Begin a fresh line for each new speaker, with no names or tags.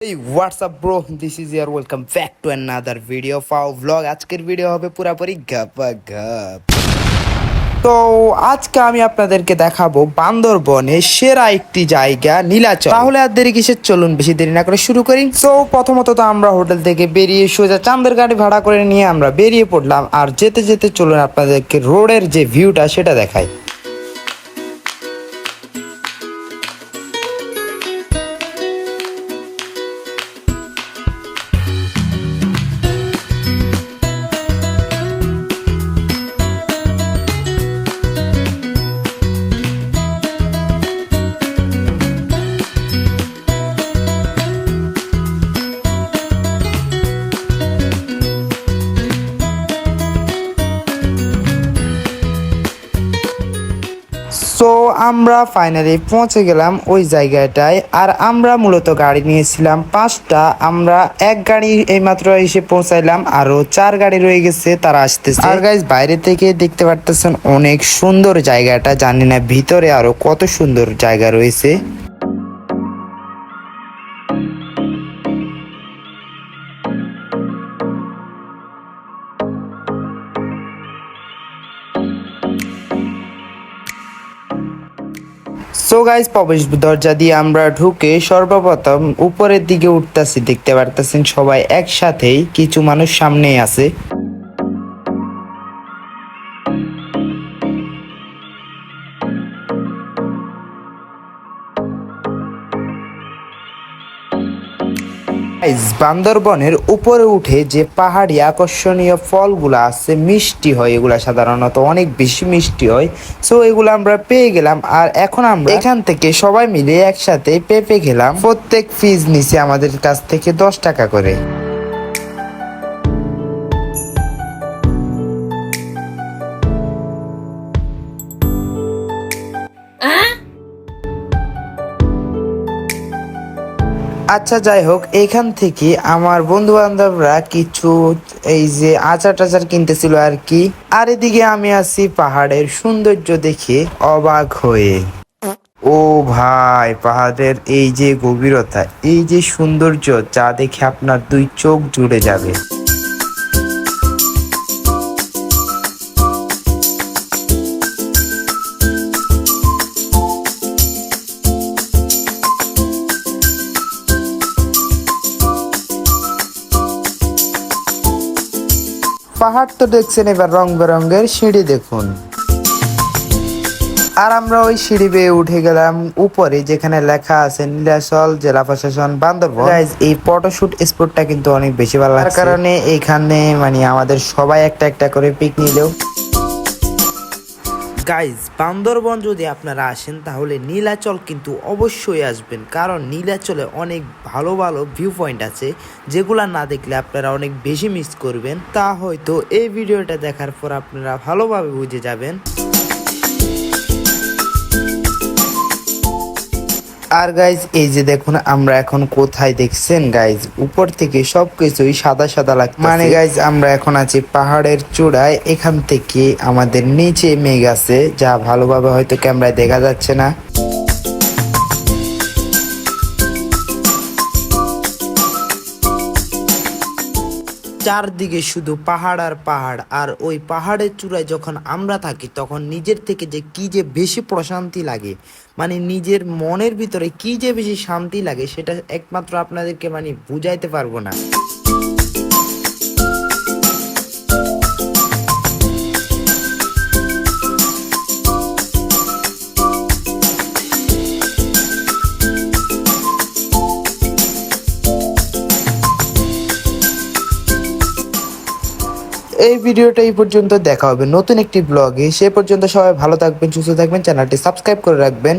এই WhatsApp bro this is year welcome back to another video ফাও vlog আজকের video হবে পুরাপুরি গাপা গাপ। তো, আজকে আমি আপনাদেরকে দেখাবো বান্দরবনে সেরা একটি জায়গা, নীলাচল। তাহলে আর দেরি কিসের? চলুন বেশি দেরি না করে শুরু করি। সো প্রথমত তো আমরা হোটেল থেকে বেরিয়ে সোজা চান্দের গাড়ি ভাড়া করে নিয়ে আমরা বেরিয়ে পড়লাম। আর যেতে যেতে চলুন আপনাদেরকে রোডের যে ভিউটা সেটা দেখাই। সো আমরা ফাইনালি পৌঁছে গেলাম ওই জায়গাটায়। আর আমরা মূলত গাড়ি নিয়েছিলাম পাঁচটা। আমরা এক গাড়ি এইমাত্র এসে পৌঁছাইলাম, আরও চার গাড়ি রয়ে গেছে, তারা আসতেছে। আর গাইজ বাইরে থেকে দেখতে পারতেছেন অনেক সুন্দর জায়গাটা। জানি না ভিতরে আরও কত সুন্দর জায়গা রয়েছে। সো গাইজ প্রবেশ দরজা দিয়ে আমরা ঢুকে সর্বপ্রথম উপরের দিকে উঠতেছি, দেখতে পারতেছেন সবাই একসাথেই কিছু মানুষ সামনেই আছে। বান্দরবনের উপরে উঠে যে পাহাড়ি আকর্ষণীয় ফলগুলো আছে, মিষ্টি হয়, এগুলা সাধারণত অনেক বেশি মিষ্টি হয়। সো এগুলো আমরা পেয়ে গেলাম আর এখন আমরা এখান থেকে সবাই মিলে একসাথে পেঁপে গেলাম প্রত্যেক ফিজ নিচে আমাদের কাছ থেকে দশ টাকা করে। আচ্ছা যাই হোক, এখান থেকে আমার বন্ধু বান্ধবরা কিছু এই যে আচার টাচার কিনতেছিল আর কি। আর এদিকে আমি আছি পাহাড়ের সৌন্দর্য দেখে অবাক হয়ে। ও ভাই, পাহাড়ের এই যে গভীরতা, এই যে সৌন্দর্য, যা দেখে আপনার দুই চোখ জুড়ে যাবে। পাহাড় তো দেখছেন এবার রং বেরঙের সিঁড়ি দেখুন। আর আমরা ওই সিঁড়ি বেয়ে উঠে গেলাম উপরে যেখানে লেখা আছে নীলাচল জেলা প্রশাসন বান্দরবন। এই ফটোশুট স্পটটা কিন্তু অনেক বেশি ভালো লাগার কারণে এখানে মানে আমাদের সবাই একটা একটা করে পিক নিলেও গাইজ বান্দরবন যদি আপনারা আসেন, তাহলে নীলাচল কিন্তু অবশ্যই আসবেন। কারণ নীলাচলে অনেক ভালো ভালো ভিউ পয়েন্ট আছে, যেগুলো না দেখলে আপনারা অনেক বেশি মিস করবেন। তা হয়তো এই ভিডিওটা দেখার পর আপনারা ভালোভাবে বুঝে যাবেন। আর গাইজ এই যে দেখুন, আমরা এখন কোথায় দেখছেন গাইজ উপর থেকে সবকিছুই সাদা সাদা লাগছে মানে গাইজ আমরা এখন আছি পাহাড়ের চূড়ায়। এখান থেকে আমাদের নিচে মেঘ আছে, যা ভালোভাবে হয়তো ক্যামেরায় দেখা যাচ্ছে না। চারদিকে শুধু পাহাড় আর পাহাড়, আর ওই পাহাড়ের চূড়ায় যখন আমরা থাকি, তখন নিজের থেকে যে কি যে বেশি প্রশান্তি লাগে মানে নিজের মনের ভিতরে কি যে বেশি শান্তি লাগে, সেটা একমাত্র আপনাদেরকে মানে বুঝাইতে পারব না। এই ভিডিওটা এই পর্যন্ত দেখা হবে। নতুন একটি ব্লগে সে পর্যন্ত সবাই ভালো থাকবেন, সুস্থ থাকবেন। চ্যানেলটি সাবস্ক্রাইব করে রাখবেন।